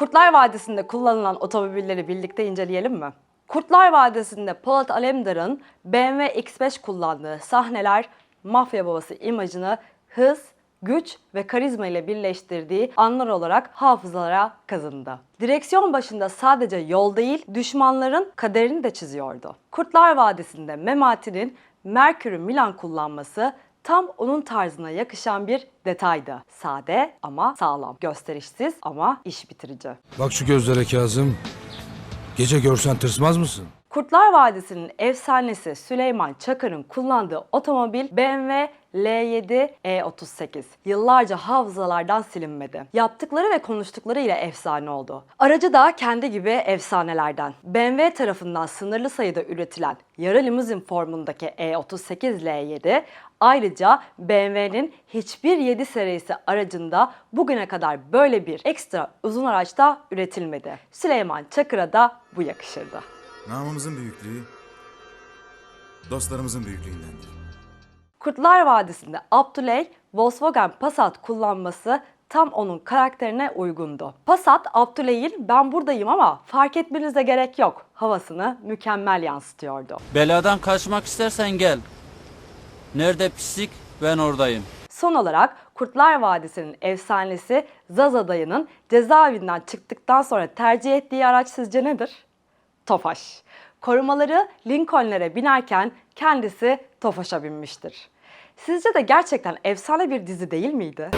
Kurtlar Vadisi'nde kullanılan otomobilleri birlikte inceleyelim mi? Kurtlar Vadisi'nde Polat Alemdar'ın BMW X5 kullandığı sahneler mafya babası imajını hız, güç ve karizma ile birleştirdiği anlar olarak hafızalara kazındı. Direksiyon başında sadece yol değil, düşmanların kaderini de çiziyordu. Kurtlar Vadisi'nde Memati'nin Mercury Milan kullanması tam onun tarzına yakışan bir detaydı. Sade ama sağlam, gösterişsiz ama iş bitirici. Bak şu gözlere Kazım. Gece görsen tırsmaz mısın? Kurtlar Vadisi'nin efsanesi Süleyman Çakır'ın kullandığı otomobil BMW L7 E38. Yıllarca hafızalardan silinmedi. Yaptıkları ve konuştukları ile efsane oldu. Aracı da kendi gibi efsanelerden. BMW tarafından sınırlı sayıda üretilen yarı limuzin formundaki E38 L7 ayrıca BMW'nin hiçbir 7 serisi aracında bugüne kadar böyle bir ekstra uzun araçta üretilmedi. Süleyman Çakır'a da bu yakışırdı. Namımızın büyüklüğü dostlarımızın büyüklüğündendir. Kurtlar Vadisi'nde Abdüley Volkswagen Passat kullanması tam onun karakterine uygundu. Passat Abdüley'in ben buradayım ama fark etmenize gerek yok havasını mükemmel yansıtıyordu. Beladan kaçmak istersen gel. Nerede pislik ben oradayım. Son olarak Kurtlar Vadisi'nin efsanesi Zaza dayının cezaevinden çıktıktan sonra tercih ettiği araç sizce nedir? Tofaş. Korumaları Lincoln'lere binerken kendisi Tofaş'a binmiştir. Sizce de gerçekten efsane bir dizi değil miydi?